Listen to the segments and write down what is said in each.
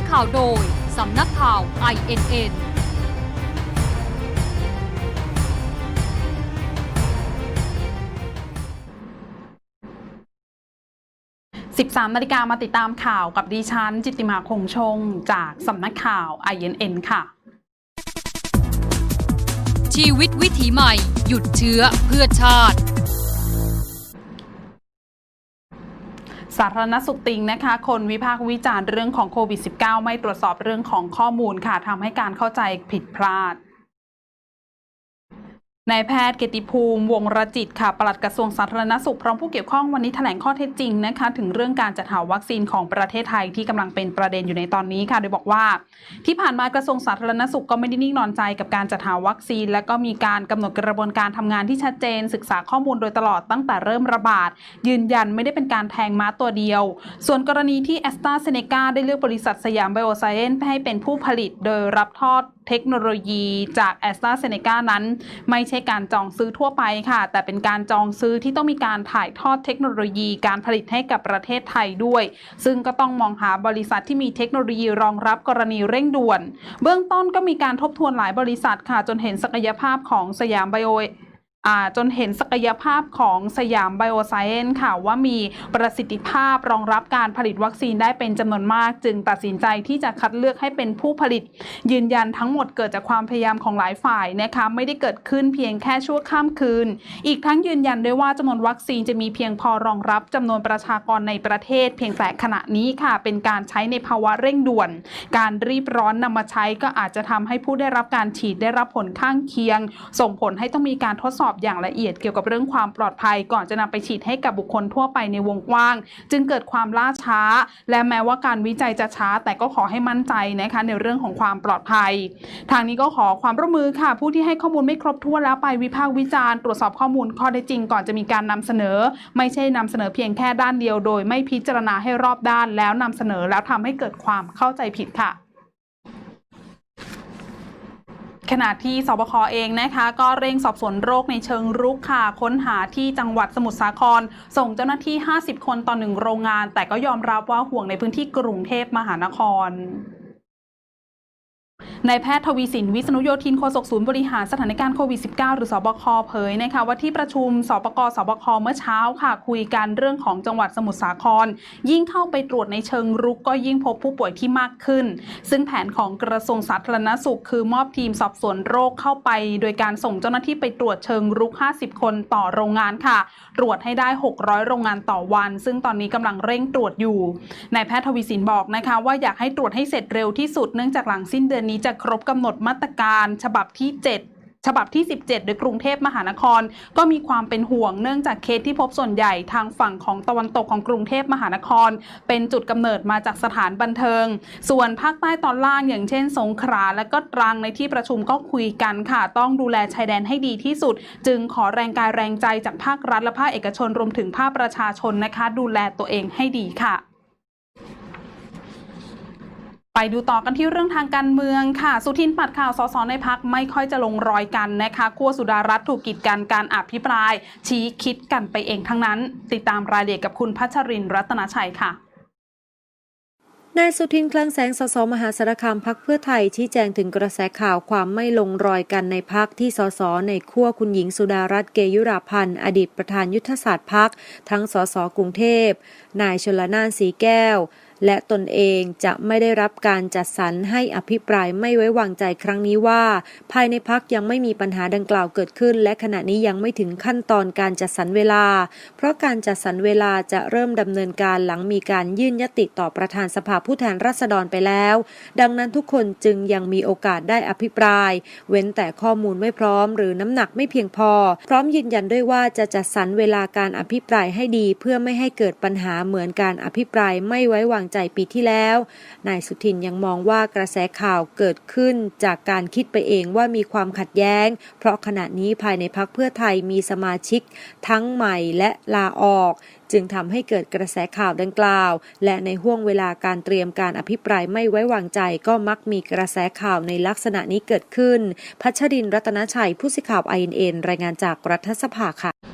อข่าวโดย สำนักข่าว INN 13นาฬิกามาติดตามข่าวกับดิฉัน จิตติมาคงชง จากสำนักข่าว INN ค่ะ ชีวิตวิถีใหม่ หยุดเชื้อเพื่อชาติ สาธารณสุขติงนะคะ คนวิพากษ์วิจารณ์เรื่องของโควิด -19 ไม่ตรวจสอบเรื่องของข้อมูลค่ะทำให้การเข้าใจผิดพลาด นายแพทย์เกติภูมิวงรจิตค่ะปลัดกระทรวงสาธารณสุขพร้อมผู้เกี่ยวข้องวันนี้แถลงข้อเท็จจริงนะคะ ถึงเรื่องการจัดหาวัคซีนของประเทศไทยที่กำลังเป็นประเด็นอยู่ในตอนนี้ค่ะ โดยบอกว่า ที่ผ่านมากระทรวงสาธารณสุขก็ไม่ได้นิ่งนอนใจกับการจัดหาวัคซีน และก็มีการกำหนดกระบวนการทำงานที่ชัดเจน ศึกษาข้อมูลโดยตลอดตั้งแต่เริ่มระบาด ยืนยันไม่ได้เป็นการแทงม้าตัวเดียว ส่วนกรณีที่แอสตราเซเนกาได้เลือกบริษัทสยามไบโอไซเอนให้เป็นผู้ผลิต โดยรับทอดเทคโนโลยีจากแอสตราเซเนกานั้น ไม่ใช่การจองซื้อทั่วไปค่ะ แต่เป็นการจองซื้อที่ต้องมีการถ่ายทอดเทคโนโลยีการผลิตให้กับประเทศไทยด้วย ซึ่งก็ต้องมองหาบริษัทที่มีเทคโนโลยีรองรับกรณีเร่งด่วน เบื้องต้นก็มีการทบทวนหลายบริษัทค่ะ จนเห็นศักยภาพของสยามไบโอ จนเห็นศักยภาพของสยามไบโอไซเอนค่ะว่ามีประสิทธิภาพรองรับการผลิตวัคซีนได้เป็นจำนวนมาก จึงตัดสินใจที่จะคัดเลือกให้เป็นผู้ผลิต ยืนยันทั้งหมดเกิดจากความพยายามของหลายฝ่ายนะคะไม่ได้เกิดขึ้นเพียงแค่ชั่วข้ามคืน อีกทั้งยืนยันด้วยว่าจำนวนวัคซีนจะมีเพียงพอรองรับจำนวนประชากรในประเทศ เพียงแต่ขณะนี้ค่ะ เป็นการใช้ในภาวะเร่งด่วน การรีบร้อนนำมาใช้ก็อาจจะทำให้ผู้ได้รับการฉีดได้รับผลข้างเคียง ส่งผลให้ต้องมีการทดสอบอย่างละเอียดเกี่ยวกับเรื่องความปลอดภัย ก่อนจะนำไปฉีดให้กับบุคคลทั่วไปในวงกว้าง จึงเกิดความล่าช้า และแม้ว่าการวิจัยจะช้า แต่ก็ขอให้มั่นใจนะคะในเรื่องของความปลอดภัย ทางนี้ก็ขอความร่วมมือค่ะ ผู้ที่ให้ข้อมูลไม่ครบถ้วนแล้วไปวิพากษ์วิจารณ์ตรวจสอบข้อมูลข้อเท็จจริง ก่อนจะมีการนำเสนอ ไม่ใช่นำเสนอเพียงแค่ด้านเดียวโดย ไม่พิจารณาให้รอบด้านแล้วนำเสนอแล้วทำให้เกิดความเข้าใจผิดค่ะ ขณะที่สบคเองนะคะก็เร่งสอบสวนโรคในเชิงรุกค่ะค้นหาที่จังหวัดสมุทรสาคร ส่งเจ้าหน้าที่ 50 คนต่อหนึ่งโรงงาน แต่ก็ยอมรับว่าห่วงในพื้นที่กรุงเทพมหานคร นายแพทย์ทวีสินวิษณุโยธินโฆษกศูนย์บริหารสถานการณ์โควิด -19 หรือสบคเผยนะคะว่าที่ประชุมสปกสบคเมื่อเช้าค่ะ คุยกันเรื่องของจังหวัดสมุทรสาคร ยิ่งเข้าไปตรวจในเชิงรุกก็ยิ่งพบผู้ป่วยที่มากขึ้น ซึ่งแผนของกระทรวงสาธารณสุข คือมอบทีมสอบสวนโรคเข้าไป โดยการส่งเจ้าหน้าที่ไปตรวจเชิงรุก 50 คนต่อโรงงานค่ะ ตรวจให้ได้ 600 โรงงานต่อวัน ซึ่งตอนนี้กำลังเร่งตรวจอยู่นายแพทย์ทวีสินบอกนะคะว่าอยากให้ตรวจให้เสร็จเร็วที่สุดเนื่องจากหลังสิ้นเดือนนี้จะครบกำหนดมาตรการฉบับที่ 7ฉบับที่ 17 โดยกรุงเทพมหานคร ก็มีความเป็นห่วงเนื่องจากเคสที่พบส่วนใหญ่ทางฝั่งของตะวันตกของกรุงเทพมหานคร เป็นจุดกำเนิดมาจากสถานบันเทิง ส่วนภาคใต้ตอนล่างอย่างเช่น สงขลาและก็ตรังในที่ประชุมก็คุยกันค่ะ ต้องดูแลชายแดนให้ดีที่สุด จึงขอแรงกายแรงใจจากภาครัฐและภาคเอกชนรวมถึงภาคประชาชนนะคะ ดูแลตัวเองให้ดีค่ะ ไปดูต่อกันที่เรื่องทางการเมืองค่ะ สุทินปัดข่าวสสในพักไม่ค่อยจะลงรอยกันนะคะขั้วสุดารัฐถูกกีดกันการอภิปราย ชี้คิดกันไปเองทั้งนั้น ติดตามรายละเอียดกับคุณพัชรินร์รัตนชัยค่ะนายสุทินคลังแสงสสมหาสารคามพักเพื่อไทยชี้แจงถึงกระแสข่าวความไม่ลงรอยกันในพักที่สสในขั้วคุณหญิงสุดารัตน์เกยุราพันธ์อดีตประธานยุทธศาสตร์พักทั้งสสกรุงเทพ นายชลนานสีแก้ว และตนเองจะไม่ได้รับการจัดสรรให้อภิปรายไม่ไว้วางใจครั้งนี้ว่า ภายในพักยังไม่มีปัญหาดังกล่าวเกิดขึ้น และขณะนี้ยังไม่ถึงขั้นตอนการจัดสรรเวลา เพราะการจัดสรรเวลาจะเริ่มดำเนินการหลังมีการยื่นยติต่อประธานสภาผู้แทนราษฎรไปแล้ว ดังนั้นทุกคนจึงยังมีโอกาสได้อภิปราย เว้นแต่ข้อมูลไม่พร้อม หรือน้ำหนักไม่เพียงพอ พร้อมยืนยันด้วยว่าจะจัดสรรเวลาการอภิปรายให้ดี เพื่อไม่ให้เกิดปัญหาเหมือนการอภิปรายไม่ไว้วางใจปีที่แล้ว นายสุทินยังมองว่ากระแสข่าวเกิดขึ้นจากการคิดไปเองว่ามีความขัดแย้ง เพราะขณะนี้ภายในพักเพื่อไทยมีสมาชิก ทั้งใหม่และลาออก จึงทำให้เกิดกระแสข่าวดังกล่าว และในห่วงเวลาการเตรียมการอภิปรายไม่ไว้วางใจก็มักมีกระแสข่าวในลักษณะนี้เกิดขึ้น พัชรินรัตนชัยผู้สื่อข่าว INN รายงานจากรัฐสภาค่ะ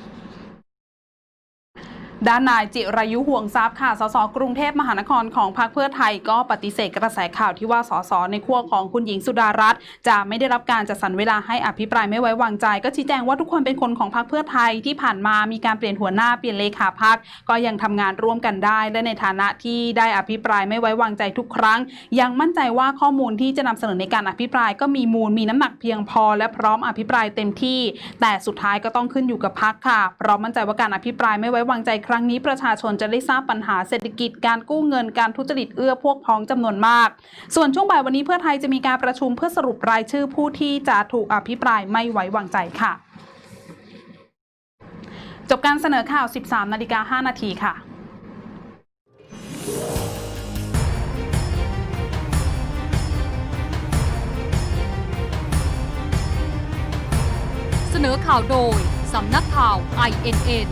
ด้านนายจิรายุห่วงทรัพย์ค่ะ สสกรุงเทพมหานครของพรรคเพื่อไทยก็ปฏิเสธกระแสข่าวที่ว่าสสในขั้วของคุณหญิงสุดารัตน์จะไม่ได้รับการจัดสรรเวลาให้อภิปรายไม่ไว้วางใจ ก็ชี้แจงว่าทุกคนเป็นคนของพรรคเพื่อไทยที่ผ่านมามีการเปลี่ยนหัวหน้าเปลี่ยนเลขาพรรคก็ยังทำงานร่วมกันได้ และในฐานะที่ได้อภิปรายไม่ไว้วางใจทุกครั้ง ยังมั่นใจว่าข้อมูลที่จะนำเสนอในการอภิปรายก็มีมูลมีน้ำหนักเพียงพอ และพร้อมอภิปรายเต็มที่ แต่สุดท้ายก็ต้องขึ้นอยู่กับพักค่ะเพราะมั่นใจว่าการอภิปรายไม่ไว้วางใจครั้งนี้ประชาชนจะได้ทราบปัญหาเศรษฐกิจการกู้เงินการทุจริตเอื้อพวกพ้องจำนวนมาก ส่วนช่วงบ่ายวันนี้เพื่อไทยจะมีการประชุมเพื่อสรุปรายชื่อผู้ที่จะถูกอภิปรายไม่ไว้วางใจค่ะ จบการเสนอข่าว 13นาฬิกา5นาทีค่ะเสนอข่าวโดย สำนักข่าว INN